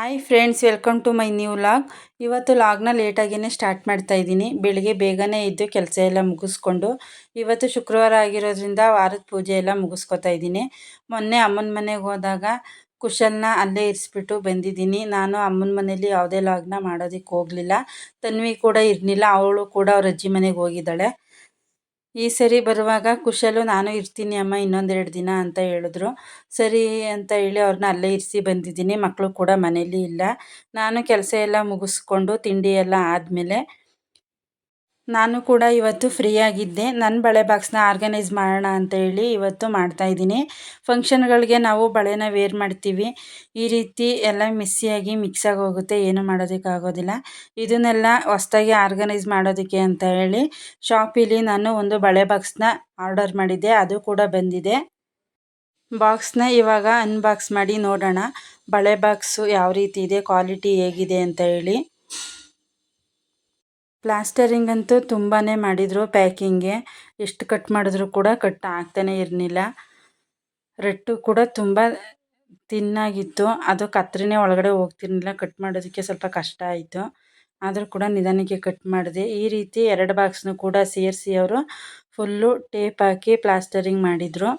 Hi friends welcome to my new vlog ಇವತ್ತು ಲಾಗ್ನ ಲೇಟಾಗಿಯೇ start ಮಾಡ್ತಾ ಇದ್ದೀನಿ. ಬೆಳಿಗ್ಗೆ ಬೇಗನೆ ಇದ್ದು ಕೆಲಸ ಎಲ್ಲ ಮುಗಿಸ್ಕೊಂಡು ಇವತ್ತು ಶುಕ್ರವಾರ ಆಗಿರೋದ್ರಿಂದ ವಾರದ ಪೂಜೆ ಎಲ್ಲ ಮುಗಿಸ್ಕೊತಾ ಇದ್ದೀನಿ. ಮೊನ್ನೆ ಅಮ್ಮನ ಮನೆಗೆ ಹೋದಾಗ ಕುಶಲ್ನ ಅಲ್ಲೇ ಇರಿಸ್ಬಿಟ್ಟು ಬಂದಿದ್ದೀನಿ. ನಾನು ಅಮ್ಮನ ಮನೇಲಿ ಯಾವುದೇ ಲಾಗ್ನ ಮಾಡೋದಕ್ಕೆ ಹೋಗಲಿಲ್ಲ. ತನ್ವಿ ಕೂಡ ಇರಲಿಲ್ಲ. ಅವಳು ಕೂಡ ಅವ್ರ ಅಜ್ಜಿ ಮನೆಗೆ ಹೋಗಿದ್ದಾಳೆ. ಈ ಸರಿ ಬರುವಾಗ ಕುಶಲು ನಾನು ಇರ್ತೀನಿ ಅಮ್ಮ ಇನ್ನೊಂದೆರಡು ದಿನ ಅಂತ ಹೇಳಿದ್ರು. ಸರಿ ಅಂತ ಹೇಳಿ ಅವ್ರನ್ನ ಅಲ್ಲೇ ಇರಿಸಿ ಬಂದಿದ್ದೀನಿ ಮಕ್ಕಳು ಕೂಡ ಮನೇಲಿ ಇಲ್ಲ. ನಾನು ಕೆಲಸ ಎಲ್ಲ ಮುಗಿಸ್ಕೊಂಡು ತಿಂಡಿ ಎಲ್ಲ ಆದಮೇಲೆ ನಾನು ಕೂಡ ಇವತ್ತು ಫ್ರೀಯಾಗಿದ್ದೆ ನನ್ನ ಬಳೆ ಬಾಕ್ಸ್ನ ಆರ್ಗನೈಸ್ ಮಾಡೋಣ ಹೇಳಿ ಇವತ್ತು ಮಾಡ್ತಾಯಿದ್ದೀನಿ ಫಂಕ್ಷನ್ಗಳಿಗೆ ನಾವು ಬಳೆನ ವೇರ್ ಮಾಡ್ತೀವಿ. ಈ ರೀತಿ ಎಲ್ಲ ಮಿಸ್ಸಿಯಾಗಿ ಮಿಕ್ಸಾಗಿ ಹೋಗುತ್ತೆ. ಏನು ಮಾಡೋದಕ್ಕಾಗೋದಿಲ್ಲ. ಇದನ್ನೆಲ್ಲ ಹೊಸ್ದಾಗಿ ಆರ್ಗನೈಸ್ ಮಾಡೋದಕ್ಕೆ ಅಂತ ಹೇಳಿ ಶಾಪಿಲಿ ನಾನು ಒಂದು ಬಳೆ ಬಾಕ್ಸ್ನ ಆರ್ಡರ್ ಮಾಡಿದ್ದೆ. ಅದು ಕೂಡ ಬಂದಿದೆ. ಬಾಕ್ಸ್ನ ಇವಾಗ ಅನ್ಬಾಕ್ಸ್ ಮಾಡಿ ನೋಡೋಣ. ಬಳೆ ಬಾಕ್ಸು ಯಾವ ರೀತಿ ಇದೆ ಕ್ವಾಲಿಟಿ ಹೇಗಿದೆ ಅಂತ ಹೇಳಿ. ಪ್ಲಾಸ್ಟರಿಂಗ್ ಅಂತೂ ತುಂಬಾ ಮಾಡಿದರು ಪ್ಯಾಕಿಂಗ್ಗೆ. ಎಷ್ಟು ಕಟ್ ಮಾಡಿದ್ರು ಕೂಡ ಕಟ್ ಆಗ್ತಾನೆ ಇರಲಿಲ್ಲ. ರೆಟ್ಟು ಕೂಡ ತುಂಬ ತಿನ್ನಾಗಿತ್ತು. ಅದು ಕತ್ರಿನೇ ಒಳಗಡೆ ಹೋಗ್ತಿರ್ಲಿಲ್ಲ. ಕಟ್ ಮಾಡೋದಕ್ಕೆ ಸ್ವಲ್ಪ ಕಷ್ಟ ಆಯಿತು. ಆದರೂ ಕೂಡ ನಿಧಾನಕ್ಕೆ ಕಟ್ ಮಾಡಿದೆ. ಈ ರೀತಿ ಎರಡು ಬಾಕ್ಸ್ನು ಕೂಡ ಸೇರಿಸಿ ಅವರು ಫುಲ್ಲು ಟೇಪ್ ಹಾಕಿ ಪ್ಲಾಸ್ಟರಿಂಗ್ ಮಾಡಿದರು.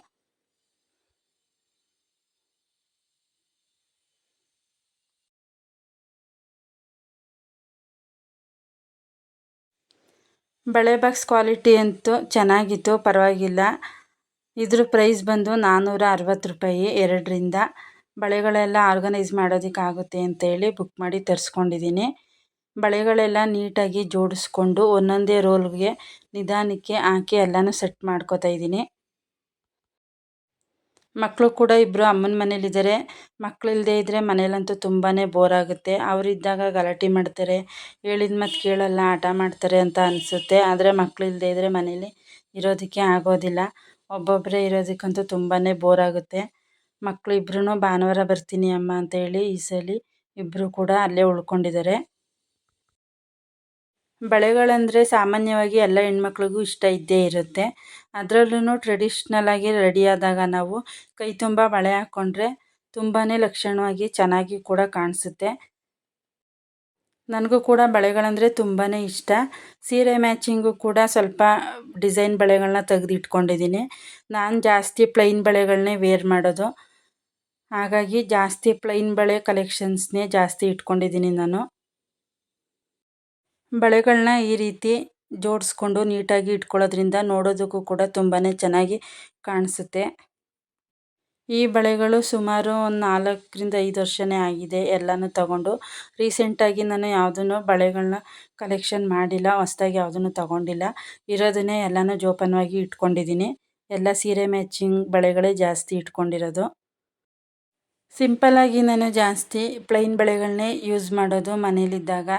ಬಳೆ ಬಾಕ್ಸ್ ಕ್ವಾಲಿಟಿ ಅಂತೂ ಚೆನ್ನಾಗಿತ್ತು, ಪರವಾಗಿಲ್ಲ. ಇದ್ರ ಪ್ರೈಸ್ ಬಂದು ನಾನ್ನೂರ ಅರವತ್ತು ರೂಪಾಯಿ, ಎರಡರಿಂದ. ಬಳೆಗಳೆಲ್ಲ ಆರ್ಗನೈಸ್ ಮಾಡೋದಕ್ಕಾಗುತ್ತೆ ಅಂತೇಳಿ ಬುಕ್ ಮಾಡಿ ತರಿಸ್ಕೊಂಡಿದ್ದೀನಿ. ಬಳೆಗಳೆಲ್ಲ ನೀಟಾಗಿ ಜೋಡಿಸ್ಕೊಂಡು ಒಂದೊಂದೇ ರೋಲ್ಗೆ ನಿಧಾನಕ್ಕೆ ಹಾಕಿ ಎಲ್ಲನೂ ಸೆಟ್ ಮಾಡ್ಕೊತಾ ಇದ್ದೀನಿ. ಮಕ್ಕಳು ಕೂಡ ಇಬ್ಬರು ಅಮ್ಮನ ಮನೇಲಿದ್ದಾರೆ ಮಕ್ಕಳಿಲ್ಲದೆ ಇದ್ದರೆ ಮನೇಲಂತೂ ತುಂಬಾ ಬೋರ್ ಆಗುತ್ತೆ. ಅವರಿದ್ದಾಗ ಗಲಾಟೆ ಮಾಡ್ತಾರೆ. ಹೇಳಿದ ಮಾತು ಕೇಳಲ್ಲ ಆಟ ಮಾಡ್ತಾರೆ ಅಂತ ಅನಿಸುತ್ತೆ. ಆದರೆ ಮಕ್ಕಳಿಲ್ಲದೆ ಇದ್ದರೆ ಮನೇಲಿ ಇರೋದಕ್ಕೆ ಆಗೋದಿಲ್ಲ. ಒಬ್ಬೊಬ್ಬರೇ ಇರೋದಕ್ಕಂತೂ ತುಂಬಾ ಬೋರ್ ಆಗುತ್ತೆ. ಮಕ್ಕಳು ಇಬ್ಬರೂ ಭಾನುವಾರ ಬರ್ತೀನಿ ಅಮ್ಮ ಅಂತ ಹೇಳಿ ಈ ಸಲ ಇಬ್ಬರು ಕೂಡ ಅಲ್ಲೇ ಉಳ್ಕೊಂಡಿದ್ದಾರೆ ಬಳೆಗಳಂದರೆ ಸಾಮಾನ್ಯವಾಗಿ ಎಲ್ಲ ಹೆಣ್ಮಕ್ಳಿಗೂ ಇಷ್ಟ ಇದ್ದೇ ಇರುತ್ತೆ. ಅದರಲ್ಲೂ ಟ್ರೆಡಿಷ್ನಲಾಗಿ ರೆಡಿಯಾದಾಗ ನಾವು ಕೈ ತುಂಬ ಬಳೆ ಹಾಕ್ಕೊಂಡ್ರೆ ತುಂಬಾ ಲಕ್ಷಣವಾಗಿ ಚೆನ್ನಾಗಿ ಕೂಡ ಕಾಣಿಸುತ್ತೆ. ನನಗೂ ಕೂಡ ಬಳೆಗಳಂದರೆ ತುಂಬಾ ಇಷ್ಟ. ಸೀರೆ ಮ್ಯಾಚಿಂಗು ಕೂಡ ಸ್ವಲ್ಪ ಡಿಸೈನ್ ಬಳೆಗಳನ್ನ ತೆಗೆದಿಟ್ಕೊಂಡಿದ್ದೀನಿ ನಾನು ಜಾಸ್ತಿ ಪ್ಲೈನ್ ಬಳೆಗಳನ್ನೇ ವೇರ್ ಮಾಡೋದು. ಹಾಗಾಗಿ ಜಾಸ್ತಿ ಪ್ಲೈನ್ ಬಳೆ ಕಲೆಕ್ಷನ್ಸ್ನೇ ಜಾಸ್ತಿ ಇಟ್ಕೊಂಡಿದ್ದೀನಿ ನಾನು. ಬಳೆಗಳನ್ನ ಈ ರೀತಿ ಜೋಡಿಸ್ಕೊಂಡು ನೀಟಾಗಿ ಇಟ್ಕೊಳ್ಳೋದ್ರಿಂದ ನೋಡೋದಕ್ಕೂ ಕೂಡ ತುಂಬಾ ಚೆನ್ನಾಗಿ ಕಾಣಿಸುತ್ತೆ. ಈ ಬಳೆಗಳು ಸುಮಾರು ಒಂದು ನಾಲ್ಕರಿಂದ ಐದು ವರ್ಷನೇ ಆಗಿದೆ ಎಲ್ಲನೂ ತಗೊಂಡು. ರೀಸೆಂಟಾಗಿ ನಾನು ಯಾವುದನ್ನು ಬಳೆಗಳನ್ನ ಕಲೆಕ್ಷನ್ ಮಾಡಿಲ್ಲ, ಹೊಸ್ದಾಗಿ ಯಾವುದನ್ನು ತಗೊಂಡಿಲ್ಲ. ಇರೋದನ್ನೇ ಎಲ್ಲನೂ ಜೋಪಾನವಾಗಿ ಇಟ್ಕೊಂಡಿದ್ದೀನಿ. ಎಲ್ಲ ಸೀರೆ ಮ್ಯಾಚಿಂಗ್ ಬಳೆಗಳೇ ಜಾಸ್ತಿ ಇಟ್ಕೊಂಡಿರೋದು. ಸಿಂಪಲ್ಲಾಗಿ ನಾನು ಜಾಸ್ತಿ ಪ್ಲೈನ್ ಬಳೆಗಳನ್ನೇ ಯೂಸ್ ಮಾಡೋದು ಮನೇಲಿದ್ದಾಗ.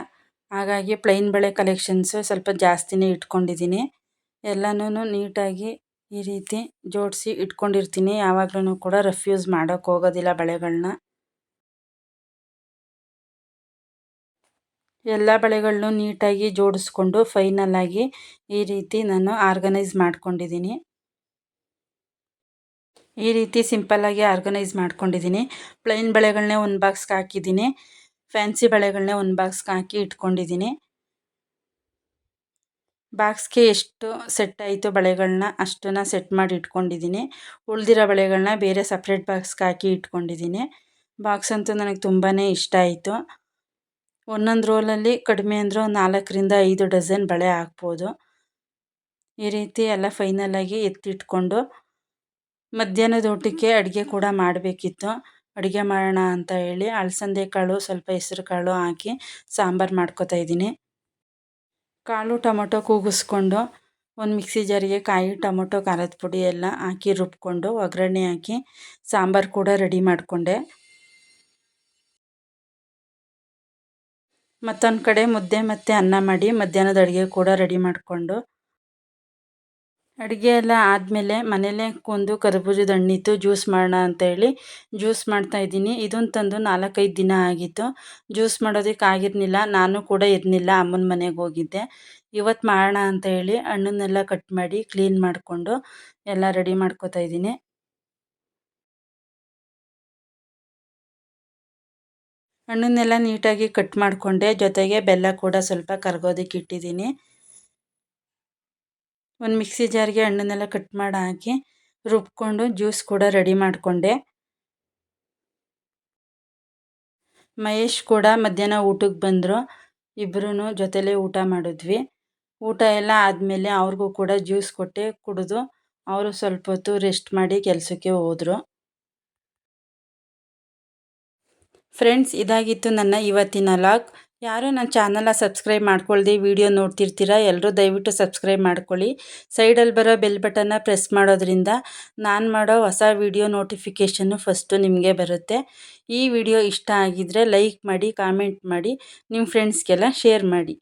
ಹಾಗಾಗಿ ಪ್ಲೈನ್ ಬಳೆ ಕಲೆಕ್ಷನ್ಸು ಸ್ವಲ್ಪ ಜಾಸ್ತಿನೇ ಇಟ್ಕೊಂಡಿದ್ದೀನಿ. ಎಲ್ಲನೂ ನೀಟಾಗಿ ಈ ರೀತಿ ಜೋಡಿಸಿ ಇಟ್ಕೊಂಡಿರ್ತೀನಿ. ಯಾವಾಗ್ಲೂ ಕೂಡ ರಫ್ ಯೂಸ್ ಮಾಡೋಕ್ಕೆ ಹೋಗೋದಿಲ್ಲ ಬಳೆಗಳನ್ನ ಎಲ್ಲ ಬಳೆಗಳನ್ನು ನೀಟಾಗಿ ಜೋಡಿಸ್ಕೊಂಡು ಫೈನಲ್ಲಾಗಿ ಈ ರೀತಿ ನಾನು ಆರ್ಗನೈಸ್ ಮಾಡ್ಕೊಂಡಿದ್ದೀನಿ. ಈ ರೀತಿ ಸಿಂಪಲ್ಲಾಗಿ ಆರ್ಗನೈಸ್ ಮಾಡ್ಕೊಂಡಿದ್ದೀನಿ. ಪ್ಲೈನ್ ಬಳೆಗಳನ್ನೇ ಒಂದು ಬಾಕ್ಸ್ಗೆ ಹಾಕಿದ್ದೀನಿ. ಫ್ಯಾನ್ಸಿ ಬಳೆಗಳನ್ನೇ ಒಂದು ಬಾಕ್ಸ್ಗೆ ಹಾಕಿ ಇಟ್ಕೊಂಡಿದ್ದೀನಿ ಬಾಕ್ಸ್ಗೆ ಎಷ್ಟು ಸೆಟ್ ಆಯಿತು ಬಳೆಗಳನ್ನ ಅಷ್ಟನ್ನು ಸೆಟ್ ಮಾಡಿ ಇಟ್ಕೊಂಡಿದ್ದೀನಿ ಉಳಿದಿರೋ ಬಳೆಗಳನ್ನ ಬೇರೆ ಸಪ್ರೇಟ್ ಬಾಕ್ಸ್ಗೆ ಹಾಕಿ ಇಟ್ಕೊಂಡಿದ್ದೀನಿ ಬಾಕ್ಸ್ ಅಂತೂ ನನಗೆ ತುಂಬಾ ಇಷ್ಟ ಆಯಿತು. ಒಂದೊಂದು ರೋಲಲ್ಲಿ ಕಡಿಮೆ ಅಂದರೆ ಒಂದು ನಾಲ್ಕರಿಂದ ಐದು ಡಜನ್ ಬಳೆ ಹಾಕ್ಬೋದು. ಈ ರೀತಿ ಎಲ್ಲ ಫೈನಲಾಗಿ ಎತ್ತಿಟ್ಕೊಂಡು ಮಧ್ಯಾಹ್ನದ ಊಟಕ್ಕೆ ಅಡುಗೆ ಕೂಡ ಮಾಡಬೇಕಿತ್ತು. ಅಡುಗೆ ಮಾಡೋಣ ಅಂತ ಹೇಳಿ ಅಲಸಂದೆ ಕಾಳು ಸ್ವಲ್ಪ ಹೆಸ್ರು ಕಾಳು ಹಾಕಿ ಸಾಂಬಾರು ಮಾಡ್ಕೋತಾ ಇದ್ದೀನಿ. ಕಾಳು, ಟೊಮೊಟೊ ಕೂಗಿಸ್ಕೊಂಡು ಒಂದು ಮಿಕ್ಸಿ ಜಾರಿಗೆ ಕಾಯಿ, ಟೊಮೊಟೊ, ಖಾರದ ಪುಡಿ ಎಲ್ಲ ಹಾಕಿ ರುಬ್ಕೊಂಡು ಒಗ್ಗರಣೆ ಹಾಕಿ ಸಾಂಬಾರು ಕೂಡ ರೆಡಿ ಮಾಡಿಕೊಂಡೆ. ಮತ್ತೊಂದು ಕಡೆ ಮುದ್ದೆ ಮತ್ತು ಅನ್ನ ಮಾಡಿ ಮಧ್ಯಾಹ್ನದ ಅಡುಗೆ ಕೂಡ ರೆಡಿ ಮಾಡಿಕೊಂಡು ಅಡುಗೆ ಎಲ್ಲ ಆದಮೇಲೆ ಮನೇಲೇ ಕೊಂದು ಕರ್ಬೂಜದ ಹಣ್ಣಿತ್ತು, ಜ್ಯೂಸ್ ಮಾಡೋಣ ಅಂತೇಳಿ. ಜ್ಯೂಸ್ ಮಾಡ್ತಾಯಿದ್ದೀನಿ ಇದನ್ನು ತಂದು ನಾಲ್ಕೈದು ದಿನ ಆಗಿತ್ತು. ಜ್ಯೂಸ್ ಮಾಡೋದಕ್ಕೆ ಆಗಿರಲಿಲ್ಲ. ನಾನು ಕೂಡ ಇರಲಿಲ್ಲ. ಅಮ್ಮನ ಮನೆಗೆ ಹೋಗಿದ್ದೆ. ಇವತ್ತು ಮಾಡೋಣ ಅಂತ ಹೇಳಿ ಹಣ್ಣನ್ನೆಲ್ಲ ಕಟ್ ಮಾಡಿ ಕ್ಲೀನ್ ಮಾಡಿಕೊಂಡು ಎಲ್ಲ ರೆಡಿ ಮಾಡ್ಕೊತಾ ಇದ್ದೀನಿ. ಹಣ್ಣನ್ನೆಲ್ಲ ನೀಟಾಗಿ ಕಟ್ ಮಾಡಿಕೊಂಡೆ. ಜೊತೆಗೆ ಬೆಲ್ಲ ಕೂಡ ಸ್ವಲ್ಪ ಕರ್ಗೋದಕ್ಕೆ ಇಟ್ಟಿದ್ದೀನಿ. ಒಂದು ಮಿಕ್ಸಿ ಜಾರಿಗೆ ಹಣ್ಣನ್ನೆಲ್ಲ ಕಟ್ ಮಾಡಿ ಹಾಕಿ ರುಬ್ಕೊಂಡು ಜ್ಯೂಸ್ ಕೂಡ ರೆಡಿ ಮಾಡಿಕೊಂಡೆ. ಮಹೇಶ್ ಕೂಡ ಮಧ್ಯಾಹ್ನ ಊಟಕ್ಕೆ ಬಂದರು. ಇಬ್ಬರೂ ಜೊತೆಲೇ ಊಟ ಮಾಡಿದ್ವಿ. ಊಟ ಎಲ್ಲ ಆದಮೇಲೆ ಅವ್ರಿಗೂ ಕೂಡ ಜ್ಯೂಸ್ ಕೊಟ್ಟೆ, ಕುಡಿದು ಅವರು ಸ್ವಲ್ಪ ಹೊತ್ತು ರೆಸ್ಟ್ ಮಾಡಿ ಕೆಲಸಕ್ಕೆ ಹೋದರು. ಫ್ರೆಂಡ್ಸ್, ಇದಾಗಿತ್ತು ನನ್ನ ಇವತ್ತಿನ ಲಾಗ್. ಯಾರು ನನ್ನ ಚಾನಲ್ನ ಸಬ್ಸ್ಕ್ರೈಬ್ ಮಾಡ್ಕೊಳ್ದೆ ವಿಡಿಯೋ ನೋಡ್ತಿರ್ತೀರ ಎಲ್ಲರೂ ದಯವಿಟ್ಟು ಸಬ್ಸ್ಕ್ರೈಬ್ ಮಾಡ್ಕೊಳ್ಳಿ. ಸೈಡಲ್ಲಿ ಬರೋ ಬೆಲ್ ಬಟನ್ನ ಪ್ರೆಸ್ ಮಾಡೋದ್ರಿಂದ ನಾನು ಮಾಡೋ ಹೊಸ ವಿಡಿಯೋ ನೋಟಿಫಿಕೇಷನ್ನು ಫಸ್ಟು ನಿಮಗೆ ಬರುತ್ತೆ. ಈ ವಿಡಿಯೋ ಇಷ್ಟ ಆಗಿದ್ದರೆ ಲೈಕ್ ಮಾಡಿ, ಕಾಮೆಂಟ್ ಮಾಡಿ, ನಿಮ್ಮ ಫ್ರೆಂಡ್ಸ್ಗೆಲ್ಲ ಶೇರ್ ಮಾಡಿ.